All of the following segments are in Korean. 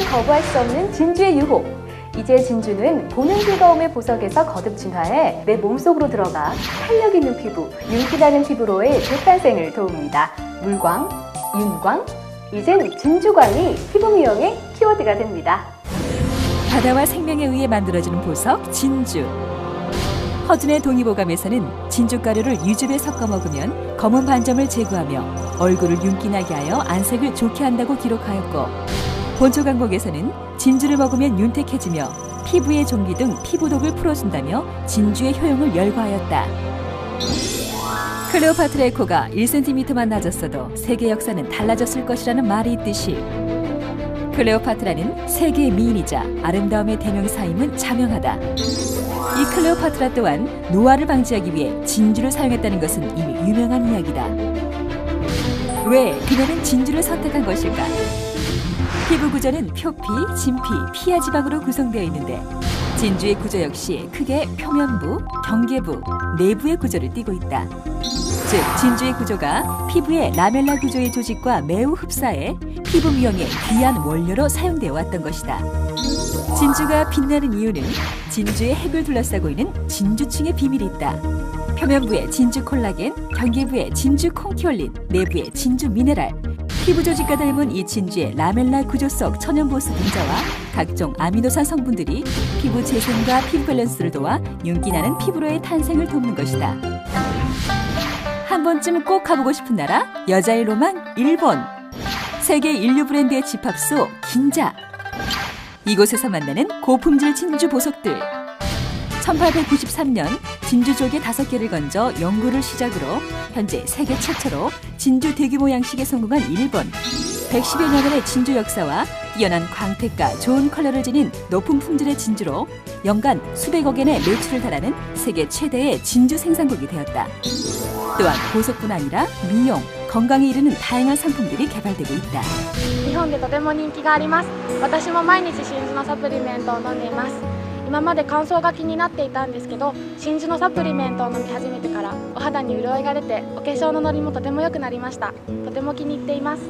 더는 거부할 수 없는 진주의 유혹. 이제 진주는 보는 즐거움의 보석에서 거듭 진화해 내 몸속으로 들어가 탄력 있는 피부, 윤기나는 피부로의 재탄생을 도웁니다. 물광, 윤광, 이젠 진주광이 피부 미용의 키워드가 됩니다. 바다와 생명에 의해 만들어지는 보석 진주. 허준의 동의보감에서는 진주가루를 유즙에 섞어 먹으면 검은 반점을 제거하며 얼굴을 윤기나게 하여 안색을 좋게 한다고 기록하였고 본초 강목에서는 진주를 먹으면 윤택해지며 피부의 종기 등 피부독을 풀어준다며 진주의 효용을 열거하였다. 클레오파트라의 코가 1cm만 낮았어도 세계 역사는 달라졌을 것이라는 말이 있듯이 클레오파트라는 세계의 미인이자 아름다움의 대명사임은 자명하다. 이 클레오파트라 또한 노화를 방지하기 위해 진주를 사용했다는 것은 이미 유명한 이야기다. 왜 그녀는 진주를 선택한 것일까? 피부 구조는 표피, 진피, 피하 지방으로 구성되어 있는데 진주의 구조 역시 크게 표면부, 경계부, 내부의 구조를 띠고 있다. 즉 진주의 구조가 피부의 라멜라 구조의 조직과 매우 흡사해 피부 미용의 귀한 원료로 사용되어 왔던 것이다. 진주가 빛나는 이유는 진주의 핵을 둘러싸고 있는 진주층의 비밀이 있다. 표면부에 진주 콜라겐, 경계부에 진주 콩티올린, 내부에 진주 미네랄, 피부 조직과 닮은 이 진주의 라멜라 구조 속 천연 보수 분자와 각종 아미노산 성분들이 피부 재생과 피부 밸런스를 도와 윤기나는 피부로의 탄생을 돕는 것이다. 한 번쯤 꼭 가보고 싶은 나라? 여자의 로망 일본. 세계 인류 브랜드의 집합소 긴자. 이곳에서 만나는 고품질 진주 보석들. 1893년 진주족의 다섯 개를 건져 연구를 시작으로 현재 세계 최초로 진주 대규모 양식에 성공한 일본 110여 년의 진주 역사와 뛰어난 광택과 좋은 컬러를 지닌 높은 품질의 진주로 연간 수백억 엔의 매출을 달하는 세계 최대의 진주 생산국이 되었다. 또한 보석뿐 아니라 미용, 건강에 이르는 다양한 상품들이 개발되고 있다. 日本でとても人気があります私も毎日真珠のサプリメントを飲んでいます 今まで乾燥が気になっていたんですけど真珠のサプリメントを飲み始めてからお肌に潤いが出てお化粧のノリもとても良くなりましたとても気に入っています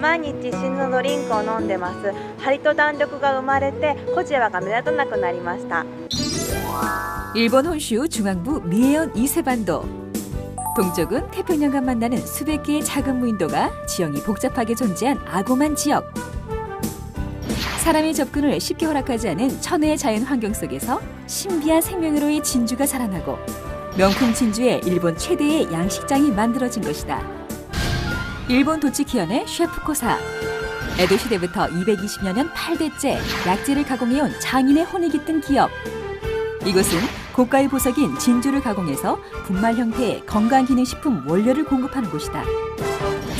毎日真珠のドリンクを飲んでます張りと弾力が生まれて小じわが目立たなくなりました 일본 혼슈 중앙부 미에현 이세반도 동쪽은 태평양과 만나는 수백 개의 작은 무인도가 지형이 복잡하게 존재한 아고만 지역 사람의 접근을 쉽게 허락하지 않은 천혜의 자연 환경 속에서 신비한 생명으로의 진주가 자라나고 명품 진주의 일본 최대의 양식장이 만들어진 것이다. 일본 도치키현의 셰프코사 에도 시대부터 220여 년 8대째 약재를 가공해온 장인의 혼이 깃든 기업 이곳은 고가의 보석인 진주를 가공해서 분말 형태의 건강기능식품 원료를 공급하는 곳이다.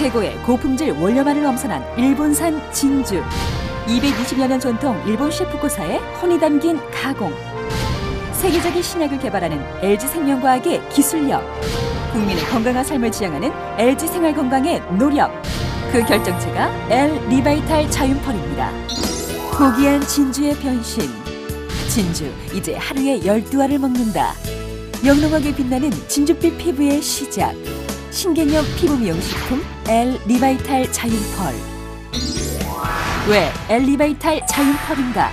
최고의 고품질 원료만을 엄선한 일본산 진주. 220여 년 전통 일본 셰프코사의 혼이 담긴 가공. 세계적인 신약을 개발하는 LG생명과학의 기술력. 국민의 건강한 삶을 지향하는 LG생활건강의 노력. 그 결정체가 L 리바이탈 자윤펄입니다. 고귀한 진주의 변신. 진주 이제 하루에 12알을 먹는다. 영롱하게 빛나는 진주빛 피부의 시작 신개념 피부 미용식품 L 리바이탈 자윤펄 왜 L 리바이탈 자윤펄인가?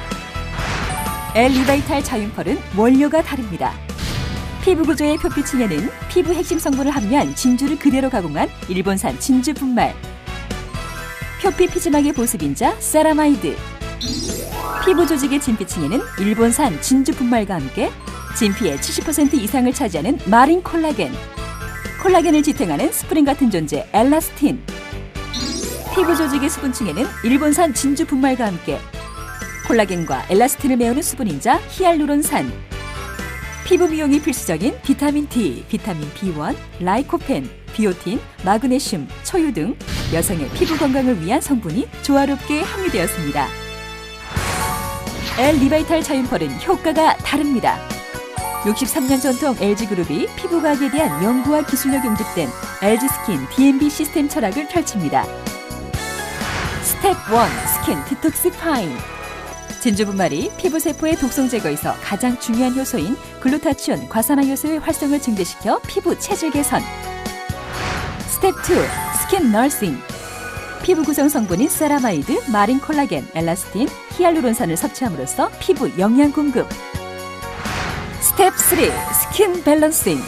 L 리바이탈 자윤펄은 원료가 다릅니다. 피부 구조의 표피층에는 피부 핵심 성분을 함유한 진주를 그대로 가공한 일본산 진주 분말 표피 피지막의 보습인자 세라마이드 피부 조직의 진피층에는 일본산 진주 분말과 함께 진피의 70% 이상을 차지하는 마린 콜라겐 콜라겐을 지탱하는 스프링 같은 존재 엘라스틴 피부 조직의 수분층에는 일본산 진주 분말과 함께 콜라겐과 엘라스틴을 메우는 수분인자 히알루론산 피부 미용이 필수적인 비타민 D, 비타민 B1, 라이코펜, 비오틴, 마그네슘, 초유 등 여성의 피부 건강을 위한 성분이 조화롭게 함유되었습니다. L 리바이탈 자연펄은 효과가 다릅니다. 63년 전통 LG그룹이 피부과학에 대한 연구와 기술력 용접된 LG 스킨 DMB 시스템 철학을 펼칩니다. 스텝 1 스킨 디톡스 파인 진주 분말이 피부 세포의 독성 제거에서 가장 중요한 효소인 글루타치온 과산화 효소의 활성을 증대시켜 피부 체질 개선. 스텝 2 스킨 널싱 피부 구성 성분인 세라마이드, 마린 콜라겐, 엘라스틴, 히알루론산을 섭취함으로써 피부 영양 공급. 스텝 3 스킨 밸런싱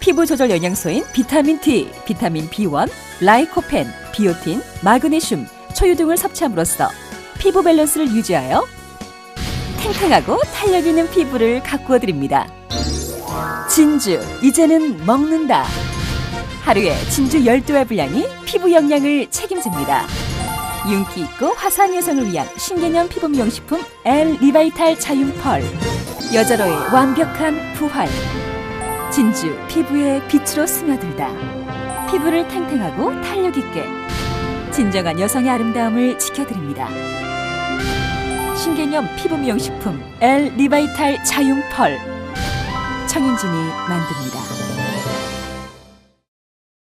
피부 조절 영양소인 비타민 D, 비타민 B1, 라이코펜, 비오틴, 마그네슘, 초유 등을 섭취함으로써 피부 밸런스를 유지하여 탱탱하고 탄력 있는 피부를 가꾸어 드립니다. 진주 이제는 먹는다. 하루에 진주 12알 분량이 피부 영양을 책임집니다. 윤기 있고 화사한 여성을 위한 신개념 피부 미용식품 L 리바이탈 자윤펄 여자로의 완벽한 부활 진주 피부의 빛으로 스며들다 피부를 탱탱하고 탄력 있게 진정한 여성의 아름다움을 지켜드립니다. 신개념 피부 미용식품 L 리바이탈 자윤펄 청인진이 만듭니다.